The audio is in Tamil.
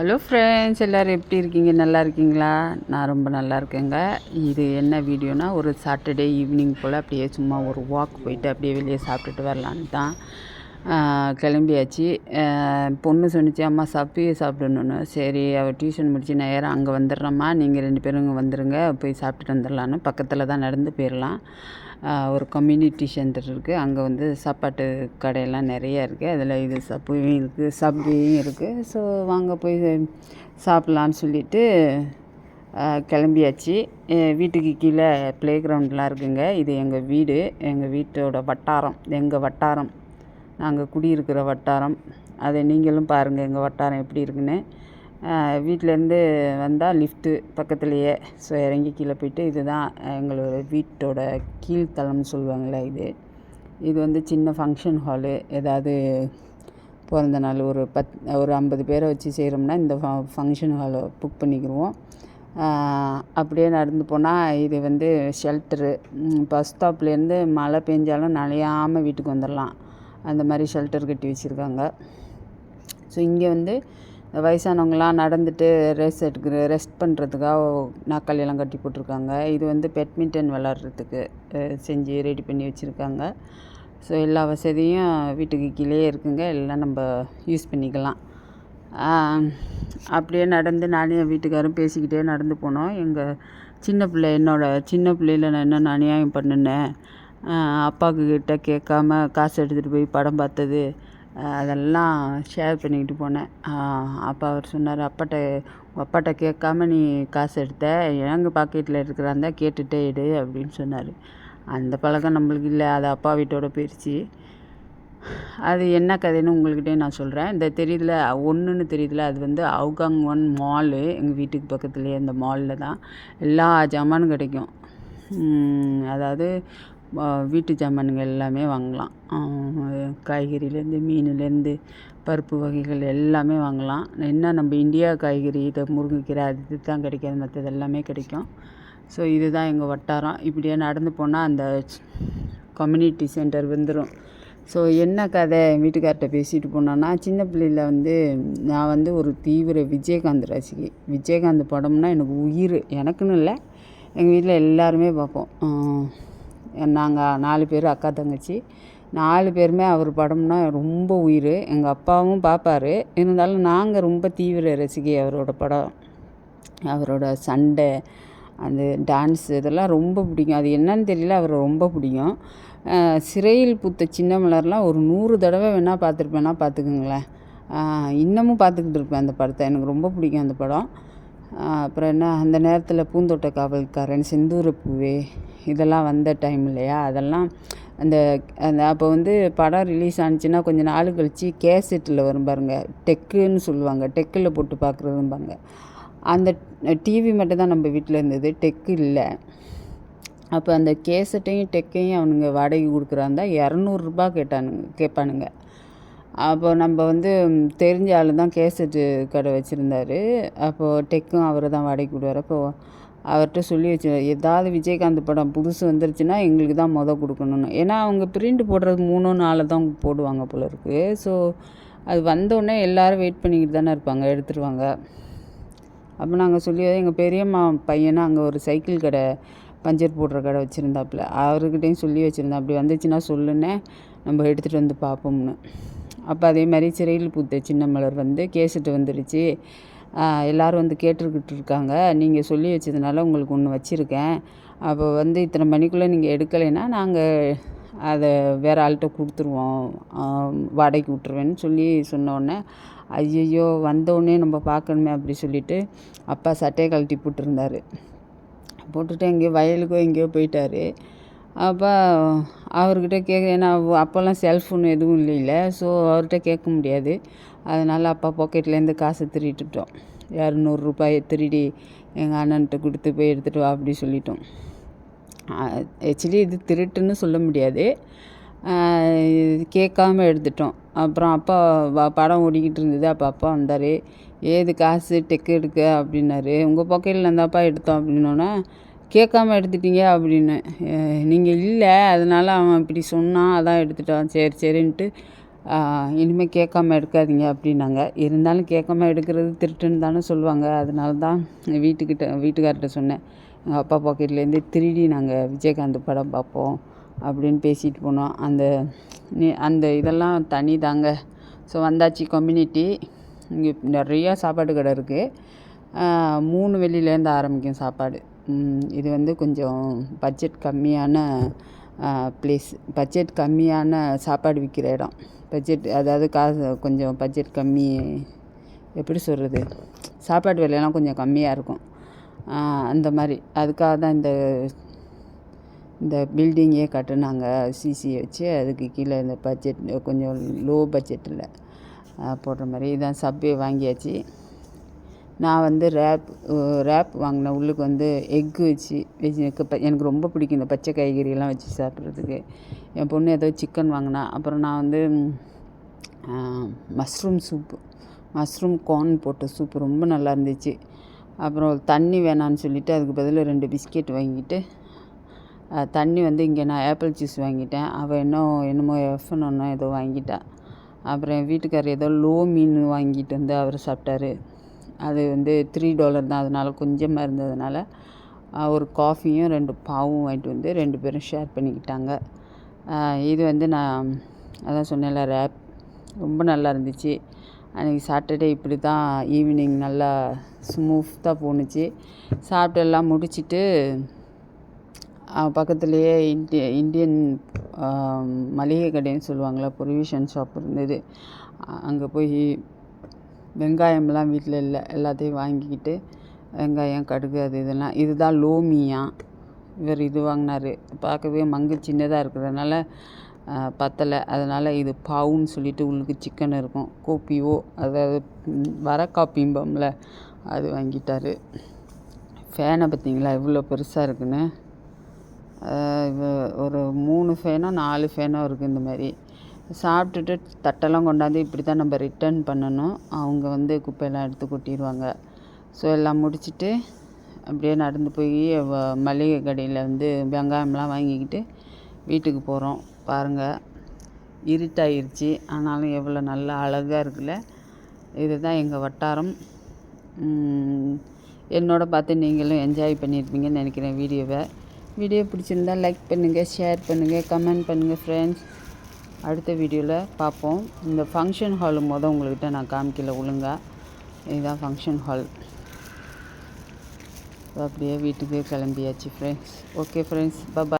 ஹலோ ஃப்ரெண்ட்ஸ் எல்லோரும் எப்படி இருக்கீங்க? நல்லா இருக்கீங்களா? நான் ரொம்ப நல்லா இருக்கேங்க. இது என்ன வீடியோனா ஒரு சாட்டர்டே ஈவினிங் போல் அப்படியே சும்மா ஒரு வாக் போயிட்டு அப்படியே வெளியே சாப்பிட்டுட்டு வரலான்னு தான் கிளம்பியாச்சு. பொண்ணு சொன்னிச்சு அம்மா சப்பியை சாப்பிடணுன்னு சரி அவள் டியூஷன் முடிச்சு நேரம் அங்கே வந்துடுறோம்மா. நீங்கள் ரெண்டு பேரும் இங்கே வந்துடுங்க போய் சாப்பிட்டுட்டு வந்துடலான்னு பக்கத்தில் தான் நடந்து போயிடலாம். ஒரு கம்யூனிட்டி சென்டர் இருக்குது அங்கே வந்து சாப்பாட்டு கடையெல்லாம் நிறைய இருக்குது அதில் இது சப்புவும் இருக்குது சப்வேயும் இருக்குது ஸோ வாங்க போய் சாப்பிட்லான்னு சொல்லிட்டு கிளம்பியாச்சு. வீட்டுக்கு கீழே ப்ளே கிரவுண்ட்லாம் இருக்குங்க. இது எங்கள் வீடு. எங்கள் வீட்டோட வட்டாரம். எங்கள் வட்டாரம். நாங்கள் குடியிருக்கிற வட்டாரம். அதை நீங்களும் பாருங்கள் எங்கள் வட்டாரம் எப்படி இருக்குன்னு. வீட்டிலேருந்து வந்தால் லிஃப்ட்டு பக்கத்துலேயே. ஸோ இறங்கி கீழே போயிட்டு இதுதான் எங்களோட வீட்டோட கீழ்த்தளம்னு சொல்லுவாங்கள்ல இது. இது வந்து சின்ன ஃபங்க்ஷன் ஹாலு ஏதாவது பிறந்த நாள் ஒரு பத் ஒரு ஐம்பது பேரை வச்சு செய்கிறோம்னா இந்த ஃபங்க்ஷன் ஹாலை புக் பண்ணிக்கிடுவோம் அப்படியே நடந்து போனால் இது வந்து ஷெல்டரு பஸ் ஸ்டாப்லேருந்து மழை பெஞ்சாலும் நனையாமல் வீட்டுக்கு வந்துடலாம் அந்த மாதிரி ஷெல்டர் கட்டி வச்சுருக்காங்க. ஸோ இங்கே வந்து வயசானவங்களாம் நடந்துட்டு ரெஸ்ட் எடுக்கிற ரெஸ்ட் பண்ணுறதுக்காக நாக்காளியெல்லாம் கட்டி போட்டிருக்காங்க. இது வந்து பேட்மிண்டன் விளாட்றதுக்கு செஞ்சு ரெடி பண்ணி வச்சுருக்காங்க. ஸோ எல்லா வசதியும் வீட்டுக்கு கீழே இருக்குங்க. எல்லாம் நம்ம யூஸ் பண்ணிக்கலாம். அப்படியே நடந்து நானே என் வீட்டுக்காரும் பேசிக்கிட்டே நடந்து போனோம். எங்கள் சின்ன பிள்ளை என்னோட சின்ன பிள்ளையில் நான் என்ன அநியாயம் பண்ணினேன்? அப்பாவுக்கு கேட்காம காசு எடுத்துகிட்டு போய் படம் பார்த்தது. அதெல்லாம் ஷேர் பண்ணிக்கிட்டு போனேன். அப்போ அப்பா அவர் சொன்னார் அப்பாட்ட உங்கள் அப்பாட்ட கேட்காம நீ காசு எடுத்த எங்கள் பாக்கெட்டில் இருக்கிறாந்தா கேட்டுகிட்டே எடு அப்படின்னு சொன்னார். அந்த பழக்கம் நம்மளுக்கு இல்லை அது அப்பா வீட்டோட போயிடுச்சு அது என்ன கதைன்னு உங்கள்கிட்டயே நான் சொல்கிறேன் இந்த தெரியுதுல ஒன்றுன்னு தெரியுதுல அது வந்து அவுகாங் ஒன் மாலு எங்கள் வீட்டுக்கு பக்கத்துலேயே அந்த மாலில் தான். எல்லா ஜாமானும் கிடைக்கும். அதாவது வீட்டு ஜாமானுங்க எல்லாமே வாங்கலாம். காய்கறிலேருந்து மீனுலேருந்து பருப்பு வகைகள் எல்லாமே வாங்கலாம். என்ன நம்ம இந்தியா காய்கறி இதை முருங்கைக்கீரை அது இது தான் கிடைக்காது. மற்றது எல்லாமே கிடைக்கும். ஸோ இதுதான் எங்கள் வட்டாரம். இப்படியே நடந்து போனால் அந்த கம்யூனிட்டி சென்டர் வந்துடும் ஸோ என்ன கதை? என் வீட்டுக்கார்ட்ட பேசிட்டு போனோன்னா சின்ன பிள்ளையில் வந்து நான் வந்து ஒரு தீவிர விஜயகாந்த் ரசிகை. விஜயகாந்த் படம்னா எனக்கு உயிர். எனக்குன்னு இல்லை. எங்கள் வீட்டில் எல்லாருமே பார்ப்போம். நாங்கள் நாலு பேர் அக்கா தங்கச்சி. நாலு பேருமே அவர் படம்னா ரொம்ப உயிர். எங்கள் அப்பாவும் பார்ப்பாரு இருந்தாலும் நாங்கள் ரொம்ப தீவிர ரசிகை அவரோட படம். அவரோட சண்டை அந்த டான்ஸ் இதெல்லாம் ரொம்ப பிடிக்கும். அது என்னன்னு தெரியல அவரை ரொம்ப பிடிக்கும். சிறையில் பூத்த சின்ன மலர்லாம் ஒரு நூறு தடவை வேணால் பார்த்துருப்பேன்னா பார்த்துக்குங்களேன். இன்னமும் பார்த்துக்கிட்டு இருப்பேன் அந்த படத்தை. எனக்கு ரொம்ப பிடிக்கும் அந்த படம். அப்புறம் என்ன அந்த நேரத்தில் பூந்தோட்ட காவல்காரன் செந்தூர பூவே இதெல்லாம் வந்த டைம் இல்லையா? அதெல்லாம் அந்த அந்த அப்போ வந்து படம் ரிலீஸ் ஆனிச்சுன்னா கொஞ்சம் நாள் கழித்து கேசட்டில் வரும் பாருங்க. டெக்குன்னு சொல்லுவாங்க. டெக்கில் போட்டு பார்க்குறதும்பாங்க அந்த டிவி மட்டும் தான் நம்ம வீட்டில் இருந்தது. டெக்கு இல்லை. அப்போ அந்த கேசட்டையும் டெக்கையும் அவனுங்க வாடகை கொடுக்குறாந்தா இரநூறுபா கேட்டானுங்க கேட்பானுங்க. அப்போ நம்ம வந்து தெரிஞ்ச ஆள் தான் கேசட்டு கடை வச்சுருந்தாரு. அப்போது டெக்கும் அவர் தான் வாடகை கொடுவார் அப்போ அவர்கிட்ட சொல்லி வச்சு ஏதாவது விஜயகாந்த் படம் புதுசு வந்துருச்சுன்னா எங்களுக்கு தான் மொதல் கொடுக்கணும்னு. ஏன்னா அவங்க பிரிண்ட் போடுறது மூணோ நாலு தான் போடுவாங்க போல இருக்குது ஸோ அது வந்தோடனே எல்லோரும் வெயிட் பண்ணிக்கிட்டு தானே இருப்பாங்க எடுத்துருவாங்க. அப்போ நாங்கள் சொல்லி எங்கள் பெரியம்மா பையனை அங்கே ஒரு சைக்கிள் கடை பஞ்சர் போடுற கடை வச்சுருந்தாப்புல. அவர்கிட்டையும் சொல்லி வச்சுருந்தேன். அப்படி வந்துச்சுன்னா சொல்லுன்னே நம்ம எடுத்துகிட்டு வந்து பார்ப்போம்னு. அப்போ அதே மாதிரி சிறையில் பூத்த சின்ன மலர் வந்து கேசட்டு வந்துடுச்சு எல்லாரும் வந்து கேட்டுக்கிட்டு இருக்காங்க நீங்கள் சொல்லி வச்சதுனால உங்களுக்கு ஒன்று வச்சுருக்கேன். அப்போ வந்து இத்தனை மணிக்குள்ளே நீங்கள் எடுக்கலைன்னா நாங்கள் அதை வேறு ஆள்கிட்ட கொடுத்துருவோம். வாடகைக்கு விட்ருவேன்னு சொல்லி சொன்னோடனே ஐயையோ வந்தோடனே நம்ம பார்க்கணுமே அப்படி சொல்லிட்டு அப்பா சட்டையை கழட்டி போட்டிருந்தாரு. போட்டுட்டு எங்கேயோ வயலுக்கோ எங்கேயோ போயிட்டாரு. அப்போ அவர்கிட்ட கேட்க ஏன்னா அப்போல்லாம் செல்ஃபோன் எதுவும் இல்லைல்ல. ஸோ அவர்கிட்ட கேட்க முடியாது. அதனால் அப்பா பாக்கெட்லேருந்து காசை யார் நூறுரூபாயை திருடி எங்கள் அண்ணன்கிட்ட கொடுத்து போய் எடுத்துகிட்டு வா அப்படி சொல்லிட்டோம். ஆக்சுவலி இது திருட்டுன்னு சொல்ல முடியாது. கேட்காம எடுத்துட்டோம். அப்புறம் அப்பா படம் ஓடிக்கிட்டு இருந்தது. அப்போ அப்பா வந்தார். ஏது காசு? டெக்கு எடுக்க அப்படின்னாரு. உங்கள் பாக்கெட்டில் இருந்தாப்பா எடுத்தோம் அப்படின்னோன்னா கேட்காம எடுத்துட்டீங்க அப்படின்னு. நீங்கள் இல்லை. அதனால அவன் இப்படி சொன்னான். அதான் எடுத்துட்டான். சரி சரின்ட்டு இனிமேல் கேட்காம எடுக்காதீங்க அப்படின்னாங்க. இருந்தாலும் கேட்காம எடுக்கிறது திருட்டுன்னு தானே சொல்லுவாங்க. அதனால தான் வீட்டுக்கிட்ட வீட்டுக்கார்கிட்ட சொன்னேன். எங்கள் அப்பா பாக்கெட்லேருந்து திருடி நாங்கள் விஜயகாந்த் படம் பார்ப்போம் அப்படின்னு பேசிட்டு போனோம். அந்த அந்த இதெல்லாம் தனி தாங்க. ஸோ வந்தாச்சு கம்யூனிட்டி இங்கே நிறையா சாப்பாடு கடை இருக்குது மூணு வெளியிலேருந்து ஆரம்பிக்கும் சாப்பாடு. இது வந்து கொஞ்சம் பட்ஜெட் கம்மியான ப்ளேஸ் பட்ஜெட் கம்மியான சாப்பாடு விற்கிற இடம். பட்ஜெட் அதாவது காசு கொஞ்சம் பட்ஜெட் கம்மி எப்படி சொல்கிறது சாப்பாடு விலையெல்லாம் கொஞ்சம் கம்மியாக இருக்கும். அந்த மாதிரி. அதுக்காக தான் இந்த இந்த பில்டிங்கே கட்டினாங்க. சிசி வச்சு அதுக்கு கீழே இந்த பட்ஜெட் கொஞ்சம் லோ பட்ஜெட்டில் போடுற மாதிரி. இதான் சப்வே வாங்கியாச்சு. நான் வந்து ரேப் ரேப் வாங்கினேன் உள்ளுக்கு வந்து எக்கு வச்சு வெஜ் எனக்கு ரொம்ப பிடிக்கும் இந்த பச்சை காய்கறியெல்லாம் வச்சு சாப்பிட்றதுக்கு. என் பொண்ணு ஏதோ சிக்கன் வாங்கினா அப்புறம் நான் வந்து மஷ்ரூம் சூப்பு மஷ்ரூம் கார்ன் போட்ட சூப்பு ரொம்ப நல்லா இருந்துச்சு. அப்புறம் தண்ணி வேணான்னு சொல்லிவிட்டு அதுக்கு பதிலாக ரெண்டு பிஸ்கெட் வாங்கிட்டு தண்ணி வந்து இங்கே நான் ஆப்பிள் ஜூஸ் வாங்கிட்டேன். அவள் இன்னும் என்னமோ எஃப்என் ஒன்றும் ஏதோ வாங்கிட்டா. அப்புறம் என் வீட்டுக்காரர் ஏதோ லோ மீன் வாங்கிட்டு வந்து அவர் சாப்பிட்டாரு. அது வந்து த்ரீ டாலர் தான். அதனால் கொஞ்சமாக இருந்ததுனால ஒரு காஃபியும் ரெண்டு பாவும் வாங்கிட்டு வந்து ரெண்டு பேரும் ஷேர் பண்ணிக்கிட்டாங்க. இது வந்து நான் அதான் சொன்னேன்ல ரேப் ரொம்ப நல்லா இருந்துச்சு. அன்றைக்கி சாட்டர்டே இப்படி தான் ஈவினிங் நல்லா ஸ்மூத்தாக போணுச்சு. சாப்பிட்டு எல்லாம் முடிச்சுட்டு பக்கத்துலேயே இண்டிய இண்டியன் மளிகை கடைன்னு சொல்லுவாங்களே ப்ரொவிஷன் ஷாப் இருந்தது. அங்கே போய் வெங்காயம்லாம் வீட்டில் இல்லை எல்லாத்தையும் வாங்கிக்கிட்டு வெங்காயம் கடுகு அது இதெல்லாம். இதுதான் லோமியா. இவர் இது வாங்கினார். பார்க்கவே மங்கு சின்னதாக இருக்கிறதுனால பத்தலை. அதனால் இது பாவுன்னு சொல்லிட்டு உள்ளுக்கு சிக்கன் இருக்கும். கோப்பியோ அதாவது வர காப்பிம்பம்ல அது வாங்கிட்டார். ஃபேனை பார்த்தீங்களா? இவ்வளோ பெருசாக இருக்குன்னு. ஒரு மூணு ஃபேனோ நாலு ஃபேனோ இருக்குது இந்த மாதிரி. சாப்பிட்டுட்டு தட்டெல்லாம் கொண்டாந்து இப்படி தான் நம்ம ரிட்டர்ன் பண்ணணும். அவங்க வந்து குப்பையெல்லாம் எடுத்து கொட்டிடுவாங்க ஸோ எல்லாம் முடிச்சுட்டு அப்படியே நடந்து போய் மளிகை கடையில் வந்து வெங்காயம்லாம் வாங்கிக்கிட்டு வீட்டுக்கு போகிறோம் பாருங்கள் இருட்டாயிருச்சு. ஆனாலும் எவ்வளோ நல்லா அழகாக இருக்குல்ல. இதுதான் எங்கள் வட்டாரம். என்னோட பார்த்து நீங்களும் என்ஜாய் பண்ணியிருப்பீங்கன்னு நினைக்கிறேன் வீடியோவை. வீடியோ பிடிச்சிருந்தா லைக் பண்ணுங்கள் ஷேர் பண்ணுங்கள் கமெண்ட் பண்ணுங்கள் ஃப்ரெண்ட்ஸ் அடுத்த வீடியோவில் பார்ப்போம் இந்த ஃபங்க்ஷன் ஹாலு மொதல் உங்கள்கிட்ட நான் காமிக்கல ஒழுங்காக இதுதான் ஃபங்க்ஷன் ஹால் அப்படியே வீட்டுக்கு கிளம்பியாச்சு ஃப்ரெண்ட்ஸ் ஓகே ஃப்ரெண்ட்ஸ் பாய்